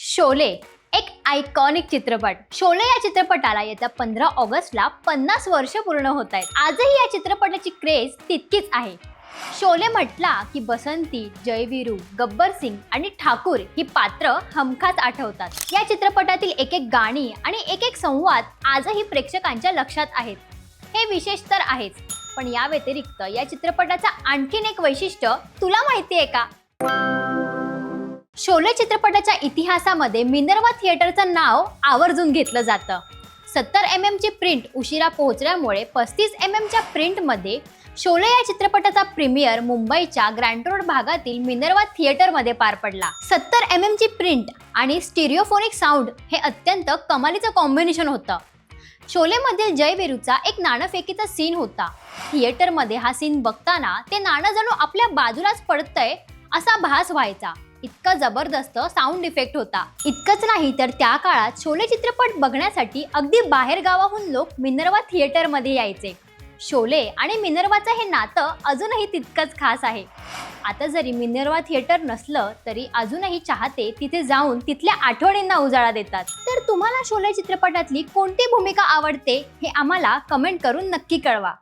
शोले एक आयकॉनिक चित्रपट. शोले या चित्रपटाला येत्या पंधरा ऑगस्टला पन्नास वर्ष पूर्ण होत आहेत. आजही या चित्रपटाची क्रेज तितकीच आहे. शोले म्हटला की बसंती जयवीरू गब्बर सिंग आणि ठाकूर ही पात्र हमखास आठवतात. या चित्रपटातील एक एक गाणी आणि एक एक संवाद आजही प्रेक्षकांच्या लक्षात आहेत. हे विशेष तर आहेच पण या व्यतिरिक्त या चित्रपटाचं आणखीन एक वैशिष्ट्य तुला माहिती आहे का? शोले चित्रपटाच्या इतिहासामध्ये मिनर्वा थिएटरचं नाव आवर्जून घेतलं जातं. सत्तर एम एमची प्रिंट उशिरा पोहोचल्यामुळे पस्तीस एम एमच्या प्रिंटमध्ये शोले या चित्रपटाचा प्रीमियर मुंबईच्या ग्रँड रोड भागातील मिनर्वा थिएटरमध्ये पार पडला. सत्तर एम एमची प्रिंट आणि स्टिरिओफोनिक साऊंड हे अत्यंत कमालीचं कॉम्बिनेशन होतं. शोलेमधील जयवीरूचा एक नाणफेकीचा सीन होता. थिएटरमध्ये हा सीन बघताना ते नाणं जणू आपल्या बाजूलाच पडतंय असा भास व्हायचा. इतका जबरदस्त साऊंड इफेक्ट होता. इतकंच नाही तर त्या काळात शोले चित्रपट बघण्यासाठी अगदी बाहेर गावाहून लोक मिनर्वा थिएटरमध्ये यायचे. शोले आणि मिनर्वाचं हे नातं अजूनही तितकंच खास आहे. आता जरी मिनर्वा थिएटर नसलं तरी अजूनही चाहते तिथे जाऊन तिथल्या आठवणींना उजाळा देतात. तर तुम्हाला शोले चित्रपटातली कोणती भूमिका आवडते हे आम्हाला कमेंट करून नक्की कळवा.